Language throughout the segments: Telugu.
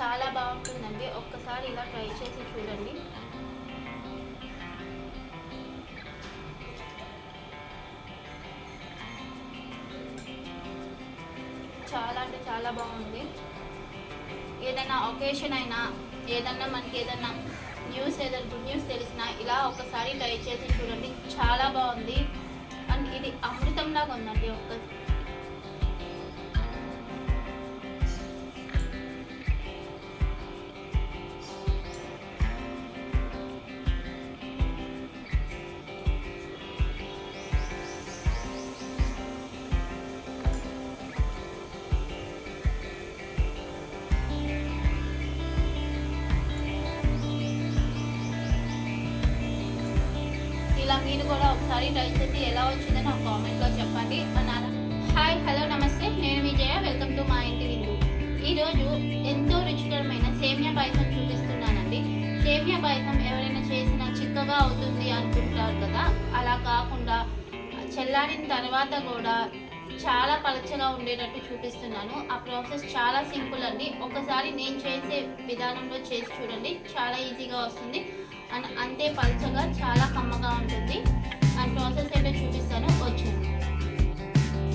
చాలా బాగుంటుందండి. ఒక్కసారి ఇలా ట్రై చేసి చూడండి. చాలా అంటే చాలా బాగుంది. ఏదైనా ఒకేషన్ అయినా ఏదన్నా మనకి ఏదన్నా న్యూస్ ఏదైనా గుడ్ న్యూస్ తెలిసినా ఇలా ఒకసారి ట్రై చేసి చూడండి. చాలా బాగుంది. అండ్ ఇది అమృతంలాగా ఉందండి ఒక్క ఇలా మీరు కూడా ఒకసారి ట్రై చేసి ఎలా వచ్చిందో నాకు కామెంట్లో చెప్పండి. అనాల హాయ్ హలో నమస్తే. నేను విజయ. వెల్కమ్ టు మా ఇంటి విందు. ఈరోజు ఎంతో రుచికరమైన సేమియా పాయసం చూపిస్తున్నానండి. సేమియా పాయసం ఎవరైనా చేసినా చిక్కగా అవుతుంది అనుకుంటారు కదా. అలా కాకుండా చల్లారిన తర్వాత కూడా చాలా పలచగా ఉండేటట్టు చూపిస్తున్నాను. ఆ ప్రాసెస్ చాలా సింపుల్ అండి. ఒకసారి నేను చేసే విధానంలో చేసి చూడండి. చాలా ఈజీగా వస్తుంది. అండ్ అంతే పలచగా చాలా కమ్మగా ఉంటుంది. అండ్ ప్రాసెస్ ఏంటో చూపిస్తాను. వచ్చింది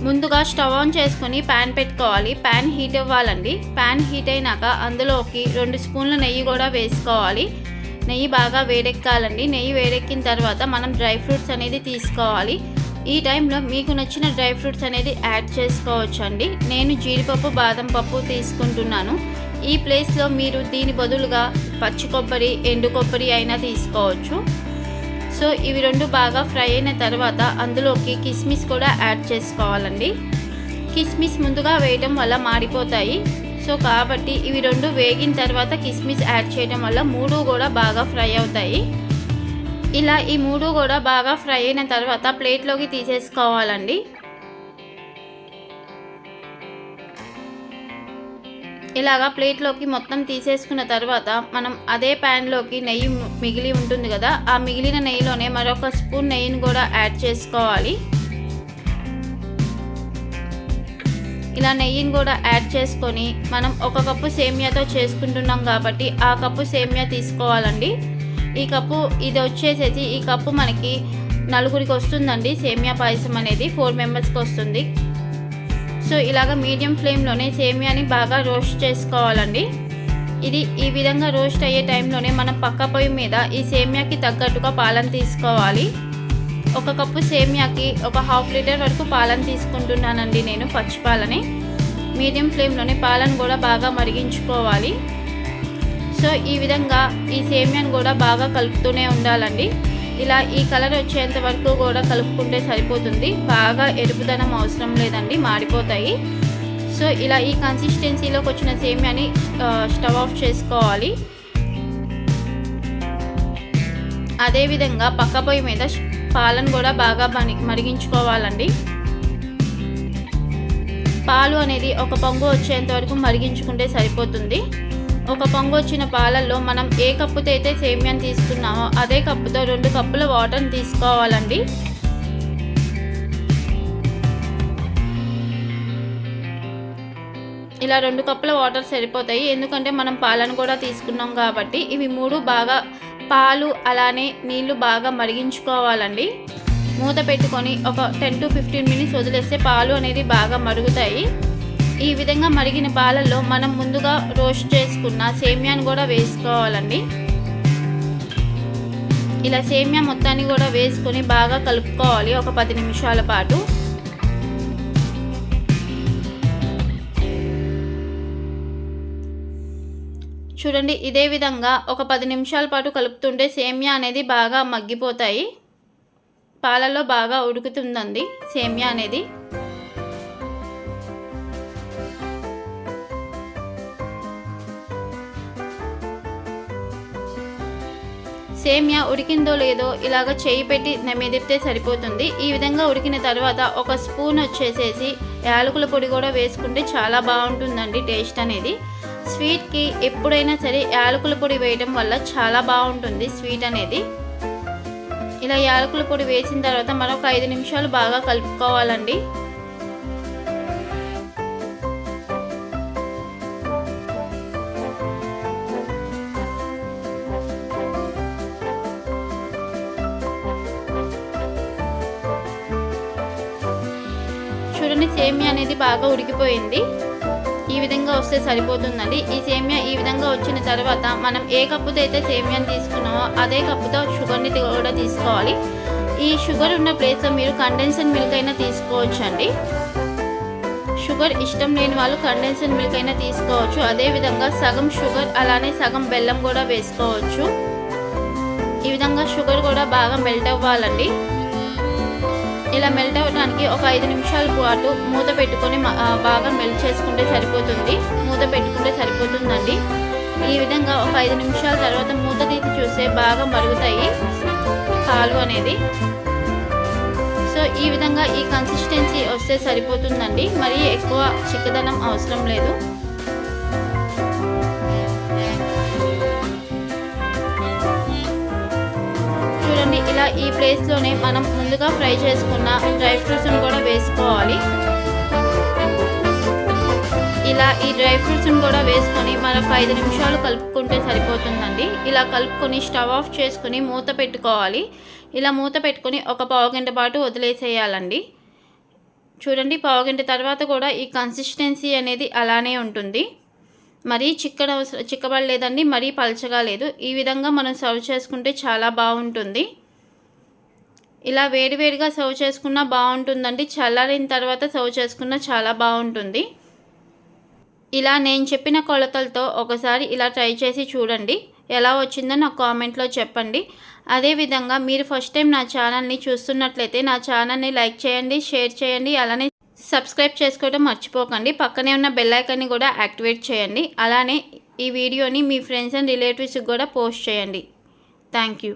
ముందుగా స్టవ్ ఆన్ చేసుకొని ప్యాన్ పెట్టుకోవాలి. ప్యాన్ హీట్ అవ్వాలండి. ప్యాన్ హీట్ అయినాక అందులోకి రెండు స్పూన్ల నెయ్యి కూడా వేసుకోవాలి. నెయ్యి బాగా వేడెక్కాలండి. నెయ్యి వేడెక్కిన తర్వాత మనం డ్రై ఫ్రూట్స్ అనేది తీసుకోవాలి. ఈ టైంలో మీకు నచ్చిన డ్రై ఫ్రూట్స్ అనేది యాడ్ చేసుకోవచ్చు అండి నేను జీడిపప్పు బాదం పప్పు తీసుకుంటున్నాను. ఈ ప్లేస్లో మీరు దీని బదులుగా పచ్చి కొబ్బరి ఎండు కొబ్బరి అయినా తీసుకోవచ్చు. సో ఇవి రెండు బాగా ఫ్రై అయిన తర్వాత అందులోకి కిస్మిస్ కూడా యాడ్ చేసుకోవాలండి. కిస్మిస్ ముందుగా వేయడం వల్ల మాడిపోతాయి. సో కాబట్టి ఇవి రెండు వేగిన తర్వాత కిస్మిస్ యాడ్ చేయడం వల్ల మూడు కూడా బాగా ఫ్రై అవుతాయి. ఇలా ఈ మూడు కూడా బాగా ఫ్రై అయిన తర్వాత ప్లేట్లోకి తీసేసుకోవాలండి. ఇలాగా ప్లేట్లోకి మొత్తం తీసేసుకున్న తర్వాత మనం అదే ప్యాన్లోకి నెయ్యి మిగిలి ఉంటుంది కదా ఆ మిగిలిన నెయ్యిలోనే మరొక స్పూన్ నెయ్యిని కూడా యాడ్ చేసుకోవాలి. ఇలా నెయ్యిని కూడా యాడ్ చేసుకొని మనం ఒక కప్పు సేమియాతో చేసుకుంటున్నాం కాబట్టి ఆ కప్పు సేమియా తీసుకోవాలండి. ఈ కప్పు ఇది వచ్చేసేసి ఈ కప్పు మనకి నలుగురికి వస్తుందండి. సేమియా పాయసం అనేది ఫోర్ మెంబర్స్కి వస్తుంది. సో ఇలాగ మీడియం ఫ్లేమ్లోనే సేమియాని బాగా రోస్ట్ చేసుకోవాలండి. ఇది ఈ విధంగా రోస్ట్ అయ్యే టైంలోనే మనం పక్క పొయ్యి మీద ఈ సేమియాకి తగ్గట్టుగా పాలను తీసుకోవాలి. ఒక కప్పు సేమియాకి ఒక హాఫ్ లీటర్ వరకు పాలను తీసుకుంటున్నానండి నేను పచ్చి పాలని. మీడియం ఫ్లేమ్లోనే పాలను కూడా బాగా మరిగించుకోవాలి. సో ఈ విధంగా ఈ సేమియాను కూడా బాగా కలుపుతూనే ఉండాలండి. ఇలా ఈ కలర్ వచ్చేంత వరకు కూడా కలుపుకుంటే సరిపోతుంది. బాగా ఎరుపుదనం అవసరం లేదండి మాడిపోతాయి. సో ఇలా ఈ కన్సిస్టెన్సీలోకి వచ్చిన సేమియాని స్టవ్ ఆఫ్ చేసుకోవాలి. అదేవిధంగా పక్క పొయ్యి మీద పాలను కూడా బాగా మరిగించుకోవాలండి. పాలు అనేది ఒక పొంగు వచ్చేంత వరకు మరిగించుకుంటే సరిపోతుంది. ఒక పొంగు వచ్చిన పాలల్లో మనం ఏ కప్పుతో అయితే సేమియాని తీసుకున్నామో అదే కప్పుతో రెండు కప్పుల వాటర్ని తీసుకోవాలండి. ఇలా రెండు కప్పుల వాటర్ సరిపోతాయి. ఎందుకంటే మనం పాలను కూడా తీసుకున్నాం కాబట్టి ఇవి మూడు బాగా పాలు అలానే నీళ్ళు బాగా మరిగించుకోవాలండి. మూత పెట్టుకొని ఒక టెన్ టు ఫిఫ్టీన్ మినిట్స్ వదిలేస్తే పాలు అనేది బాగా మరుగుతాయి. ఈ విధంగా మరిగిన పాలల్లో మనం ముందుగా రోస్ట్ చేసుకున్న సేమియాను కూడా వేసుకోవాలండి. ఇలా సేమియా మొత్తాన్ని కూడా వేసుకొని బాగా కలుపుకోవాలి ఒక పది నిమిషాల పాటు. చూడండి ఇదే విధంగా ఒక పది నిమిషాల పాటు కలుపుతుంటే సేమియా అనేది బాగా మగ్గిపోతాయి. పాలలో బాగా ఉడుకుతుందండి సేమియా అనేది. సేమియా ఉడికిందో లేదో ఇలాగ చేయి పెట్టి మెదిపితే సరిపోతుంది. ఈ విధంగా ఉడికిన తర్వాత ఒక స్పూన్ వచ్చేసేసి యాలకుల పొడి కూడా వేసుకుంటే చాలా బాగుంటుందండి టేస్ట్ అనేది. స్వీట్కి ఎప్పుడైనా సరే యాలకుల పొడి వేయడం వల్ల చాలా బాగుంటుంది స్వీట్ అనేది. ఇలా యాలకుల పొడి వేసిన తర్వాత మరొక ఐదు నిమిషాలు బాగా కలుపుకోవాలండి. చూడండి సేమియా అనేది బాగా ఉడికిపోయింది. ఈ విధంగా వస్తే సరిపోతుందండి. ఈ సేమియా ఈ విధంగా వచ్చిన తర్వాత మనం ఏ కప్పుతో అయితే సేమియాని తీసుకున్నామో అదే కప్పుతో షుగర్ని కూడా తీసుకోవాలి. ఈ షుగర్ ఉన్న ప్లేస్లో మీరు కండెన్సన్ మిల్క్ అయినా తీసుకోవచ్చండి. షుగర్ ఇష్టం లేని వాళ్ళు కండెన్సన్ మిల్క్ అయినా తీసుకోవచ్చు. అదేవిధంగా సగం షుగర్ అలానే సగం బెల్లం కూడా వేసుకోవచ్చు. ఈ విధంగా షుగర్ కూడా బాగా మెల్ట్ అవ్వాలండి. ఇలా మెల్ట్ అవ్వడానికి ఒక ఐదు నిమిషాల పాటు మూత పెట్టుకొని బాగా మెల్ట్ చేసుకుంటే సరిపోతుంది. మూత పెట్టుకుంటే సరిపోతుందండి. ఈ విధంగా ఒక ఐదు నిమిషాల తర్వాత మూత తీసి చూస్తే బాగా మరుగుతాయి పాలు అనేది. సో ఈ విధంగా ఈ కన్సిస్టెన్సీ వస్తే సరిపోతుందండి. మరీ ఎక్కువ చిక్కదనం అవసరం లేదు. ఇలా ఈ ప్లేస్లోనే మనం ముందుగా ఫ్రై చేసుకున్న డ్రై ఫ్రూట్స్ని కూడా వేసుకోవాలి. ఇలా ఈ డ్రై ఫ్రూట్స్ని కూడా వేసుకొని మరొక ఐదు నిమిషాలు కలుపుకుంటే సరిపోతుందండి. ఇలా కలుపుకొని స్టవ్ ఆఫ్ చేసుకుని మూత పెట్టుకోవాలి. ఇలా మూత పెట్టుకొని ఒక పావుగంట పాటు వదిలేసేయాలండి. చూడండి పావుగంట తర్వాత కూడా ఈ కన్సిస్టెన్సీ అనేది అలానే ఉంటుంది. మరీ చిక్కడ అవసరం చిక్కబడలేదండి మరీ పలచగా లేదు. ఈ విధంగా మనం సర్వ్ చేసుకుంటే చాలా బాగుంటుంది. ఇలా వేడివేడిగా సర్వ్ చేసుకున్నా బాగుంటుందండి. చల్లారిన తర్వాత సర్వ్ చేసుకున్నా చాలా బాగుంటుంది. ఇలా నేను చెప్పిన కొలతలతో ఒకసారి ఇలా ట్రై చేసి చూడండి. ఎలా వచ్చిందో నాకు కామెంట్లో చెప్పండి. అదేవిధంగా మీరు ఫస్ట్ టైం నా ఛానల్ని చూస్తున్నట్లయితే నా ఛానల్ని లైక్ చేయండి షేర్ చేయండి అలానే సబ్స్క్రైబ్ చేసుకోవడం మర్చిపోకండి. పక్కనే ఉన్న బెల్లైకన్ని కూడా యాక్టివేట్ చేయండి. అలానే ఈ వీడియోని మీ ఫ్రెండ్స్ అండ్ రిలేటివ్స్కి కూడా పోస్ట్ చేయండి. Thank you.